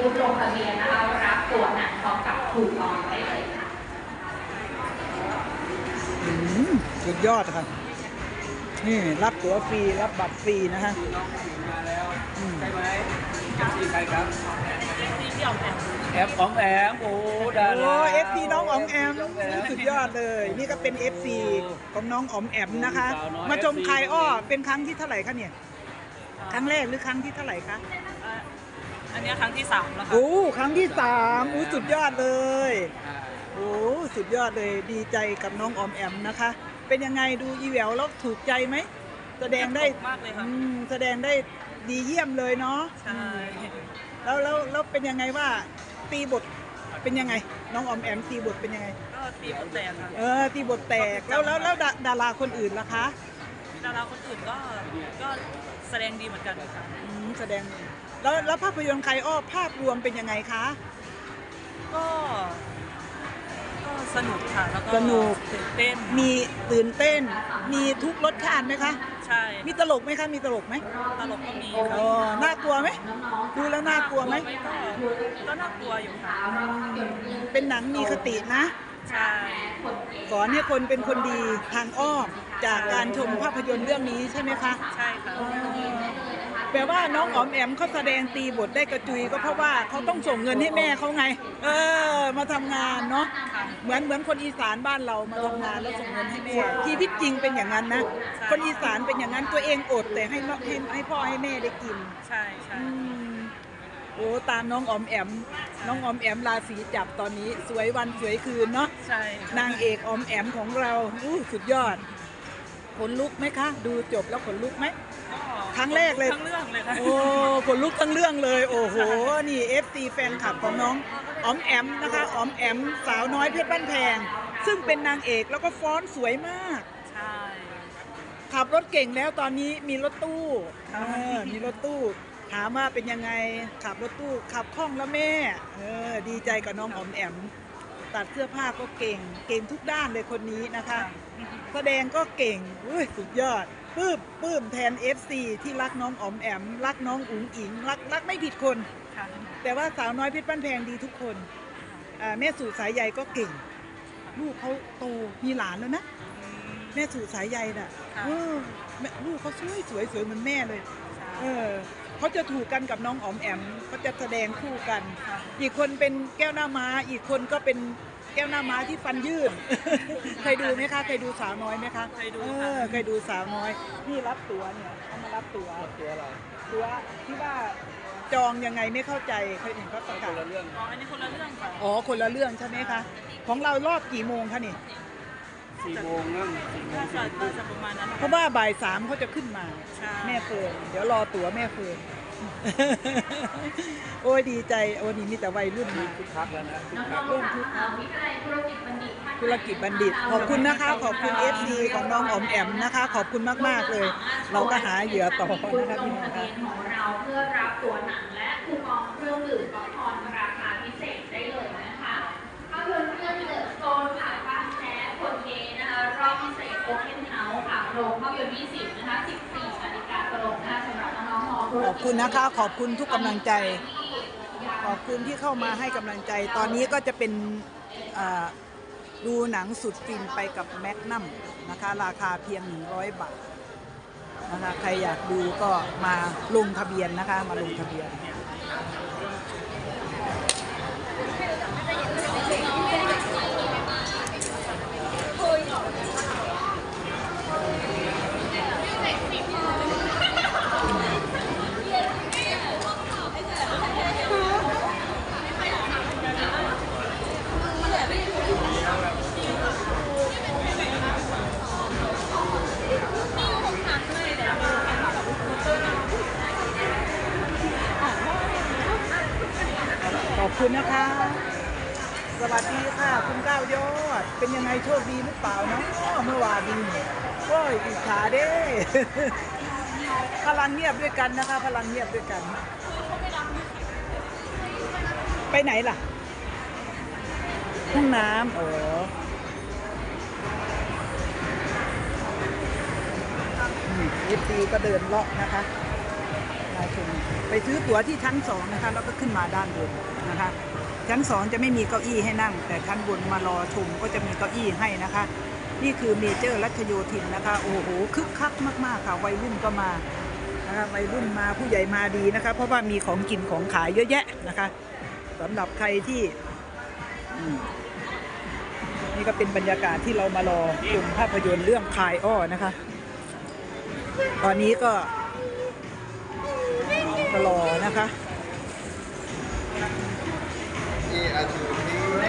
บูธลงทะเบียนนะคะรับตัวหนังพร้อมกับคูปองได้เลยค่ะอืมสุดยอดครับ นี่รับตั๋วฟรีรับบัตรฟรีนะฮะน้องถึงมาแล้วอืมใช่ไหมที่ใครครับที่เกี่ยวกับแอมของแอมโอ้ดาราโอ้เอฟซีน้องออมแอมน้งแอมสุดยอดเลย นี่ก็เป็น FC ของน้องออมแอมนะคะสาวน้อยมาชม FC ใครอ้อเป็นครั้งที่เท่าไหร่คะเนี่ย ครั้งแรกหรือครั้งที่เท่าไหร่คะ อะอันเนี้ยครั้งที่สามแล้วค่ะ โอ้ครั้งที่สามอู้สุดยอดเลยอ่าโอ้สุดยอดเลยดีใจกับน้องออมแอมนะคะ เป็นยังไงดูอีแหววแล้วถูกใจไหมแสดงได้มากเลยค่ะ อืมแสดงได้ดีเยี่ยมเลยเนาะใช่ แล้วแล้วแล้วเป็นยังไงว่าตีบทเป็นยังไง น้องออมแอมตีบทเป็นยังไง ก็ตีบทแตกค่ะเออตีบทแตกแล้วแล้วแล้วดาดาราคนอื่นล่ะคะดาราคนอื่นก็ก็แสดงดีเหมือนกันค่ะ อืมแสดง แล้วแล้วภาพยนตร์ใครอ้อภาพรวมเป็นยังไงคะ ก็ก็สนุกค่ะ แล้วก็สนุก ตื่นเต้นมีตื่นเต้น มีทุกรสชาติไหมคะ ใช่มีตลกไหมคะ มีตลกไหมตลกก็มีอ๋อน่ากลัวไหมดูแล้วน่ากลัวไหม ก็ก็น่ากลัวอยู่ค่ะ เป็นหนังมีคตินะ ใช่ สอนให้คนเป็นคนดีทางอ้อมจากการชมภาพยนตร์เรื่องนี้ใช่ไหมคะ ใช่ค่ะ แปลว่าน้องอ๋อมแอมเขาแสดงตีบทได้กระจุยก็เพราะว่าเขาต้องส่งเงินให้แม่เขาไง เออ มาทำงานเนาะค่ะเหมือนเหมือนคนอีสานบ้านเรามาทำงานแล้วส่งเงินให้แม่ชีวิตจริงเป็นอย่างนั้นนะคนอีสานเป็นอย่างนั้นตัวเองอดแต่ให้น้องให้ให้พ่อให้แม่ได้กิน ใช่ใช่อืมโอ้ตามน้องออมแอม น้องออมแอมราศีจับตอนนี้สวยวันสวยคืนเนาะใช่ค่ะนางเอกออมแอมของเราอู้สุดยอดขนลุกไหมคะ ดูจบแล้วขนลุกไหมก็ ครั้งแรกเลย ทั้งเรื่องเลยค่ะโอ้ขนลุกทั้งเรื่องเลย โอ้โห นี่ FC แฟนคลับของน้องออมแอมนะคะออมแอมสาวน้อยเพชรบ้านแพง ซึ่งเป็นนางเอกแล้วก็ฟ้อนสวยมาก ใช่ ขับรถเก่งแล้วตอนนี้มีรถตู้เออมีรถตู้ ถามว่าเป็นยังไงขับรถตู้ ขับคล่องแล้วแม่เออดีใจกับน้องออมแอม ตัดเสื้อผ้าก็เก่ง เก่งทุกด้านเลยคนนี้นะคะ แสดงก็เก่งอุ้ยสุดยอด ปลื้มปลื้มแทน FC ที่รักน้องออมแอม รักน้องอุ๋งอิง รักรักไม่ผิดคน ค่ะ แต่ว่าสาวน้อยเพชรบ้านแพงดีทุกคนอ่าแม่สู่สายใยก็เก่ง ลูกเขาโตมีหลานแล้วนะ แม่สู่สายใยน่ะค่ะ เออแม่ลูกเขาสวยสวยสวยเหมือนแม่เลยใช่เออเขาจะถูกกันกับน้องออมแอมเขาจะแสดงคู่กัน ค่ะ อีกคนเป็นแก้วหน้าม้า อีกคนก็เป็น แก้วหน้าม้าที่ฟันยืดเคยดูไหมคะ เคยดูสาวน้อยไหมคะเคยดูเอค่ะ อเคยดูสาวน้อย นี่รับตั๋วเนี่ยเอามารับตั๋วตัวอะไรตั๋วที่ว่าจองยังไงไม่เข้าใจเคยเห็นเขาประคกาศนละเรื่องอ๋อ อันนี้คนละเรื่องค่ะ อ๋อ คนละเรื่องใช่ไหมคะ ของเรารอบกี่โมงคะนี่ สี่โมงนั่งสี่โมงน่าจะน่าจะประมาณนั้นเพราะว่าบ่ายสามเขาจะขึ้นมา ใช่ แม่เฟิร์นเดี๋ยวรอตั๋วแม่เฟิร์น โอ้ยดีใจโอ้นี่มีแต่วัยรุ่นมาคึกคักแล้วนะคึกน้คัอกงๆค่ะวิทยาลัยธุรกิจบัณฑิตธุรกิจบัณฑิต ขอบคุณนะคะ ขอบคุณ FC ของน้องออมแอมนะคะ ขอบคุณมากๆเลย เราก็หาเหยื่อต่อบูธนะคะลพี่งน้องทะเบีคะยนของเราเพื่อรับตัวหนังและคูปองเครื่องดื่มป๊อปคอร์นราคาพิเศษได้เลยนะคะภาพยนตร์เรื่องเดอะโซนค่ะบ้านแท้คนเกย์นะคะรอบพิเศษโอเพนเฮาส์ค่ะโรงภาพยนตร์20นะคะ14นาฬิกา ขอบคุณนะคะ ขอบคุณทุกกำลังใจ ขอบคุณที่เข้ามาให้กำลังใจ ตอนนี้ก็จะเป็นดูหนังสุดฟินไปกับแมกนัมนะคะ ราคาเพียง 100 บาทนะคะใครอยากดูก็มาลงทะเบียนนะคะ มาลงทะเบียน คุณนะคะ สวัสดีค่ะ คุณก้าวยอด เป็นยังไงโชคดีหรือเปล่าเนาะเมื่อวานนี้โอ้ยอิจฉาเด้พลังเงียบด้วยกันนะคะ พลังเงียบด้วยกัน ไปไหนล่ะห้องน้ำเออเอฟซีก็เดินเลาะนะคะาชมไปซื้อตั๋วที่ชั้นสองนะคะแล้วก็ขึ้นมาด้านบนนะคะชั้นสองจะไม่มีเก้าอี้ให้นั่ง แต่ชั้นบนมารอชมก็จะมีเก้าอี้ให้นะคะ นี่คือเมเจอร์รัชโยธินนะคะโอ้โหคึกคักมากๆค่ะวัยรุ่นก็มานะคะวัยรุ่นมาผู้ใหญ่มาดีนะคะ เพราะว่ามีของกินของขายเยอะแยะนะคะสำหรับใครที่นี่ก็เป็นบรรยากาศที่เรามารอชมภาพยนตร์เรื่องคายอ้อนะคะ ตอนนี้ก็ ก็รอนะคะ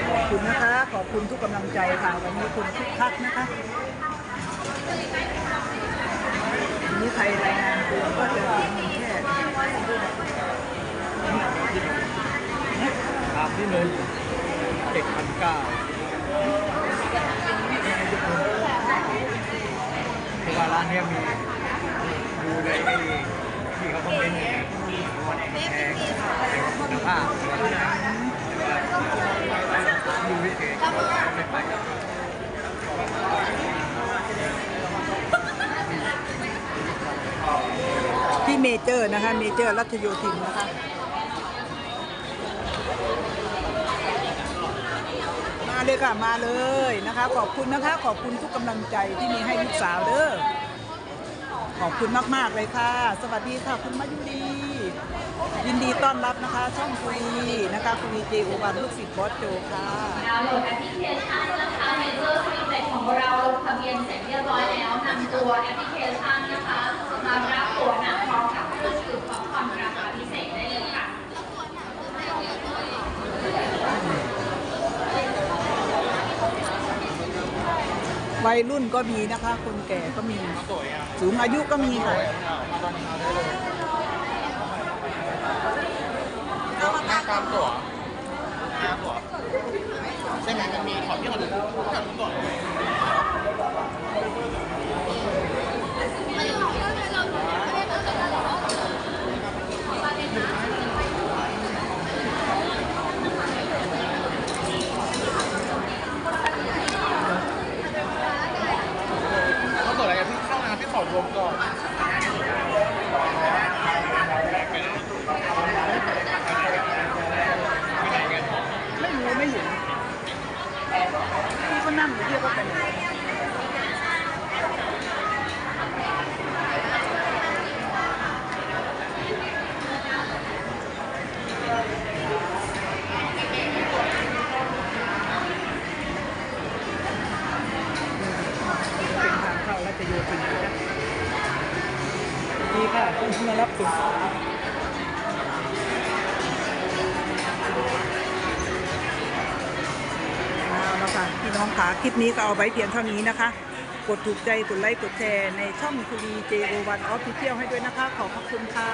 ขอบคุณนะคะ ขอบคุณทุกกำลังใจค่ะวันนี้คุณคึกคักนะคะวันนี้ใครรายงานตัวก็จะถึงแค่ตามที่หนึ่งเจ็ดพันเก้าคือว่าร้านนี้มีดูในไอ้ที่ เขาคอมเมนต์เนี่ยวันแพงแต่ว่าคุณภาพดูวิเศษไม่ไปที่เมเจอร์นะคะ เมเจอร์รัชโยธินนะคะมาเลยค่ะมาเลยนะคะ ขอบคุณนะคะ ขอบคุณทุกกำลังใจที่มีให้ลูกสาวเด้อ ขอบคุณมาก ๆ เลยค่ะ สวัสดีค่ะ คุณมายุรียินดีต้อนรับนะคะ ช่องคุยนะคะคุยเจโอวันลูกศิษย์บอสโจค่ะดาวน์โหลดแอปพลิเคชันนะคะเมเจอร์ทรีเล็ของเราลงทะเบียนเสร็จเรียบร้อยแล้วนำตัวแอปพลิเคชันนะคะมารับตัวหนังพร้อมกับเครื่องดื่มของคอนราคาพิเศษได้เลยค่ะ วัยรุ่นก็มีนะคะ คนแก่ก็มี สูงอายุก็มีค่ะตามตัวตาตัวใช่ไหมมันมีของที่คนอื่นทำก่อนเขา คะคลิปนี้ก็เอาไว้เพียงเท่านี้นะคะ กดถูกใจ กดไลค์ กดแชร์ในช่องคุณีเจโอวันออฟฟิเชียลให้ด้วยนะคะ ขอบพระคุณค่ะ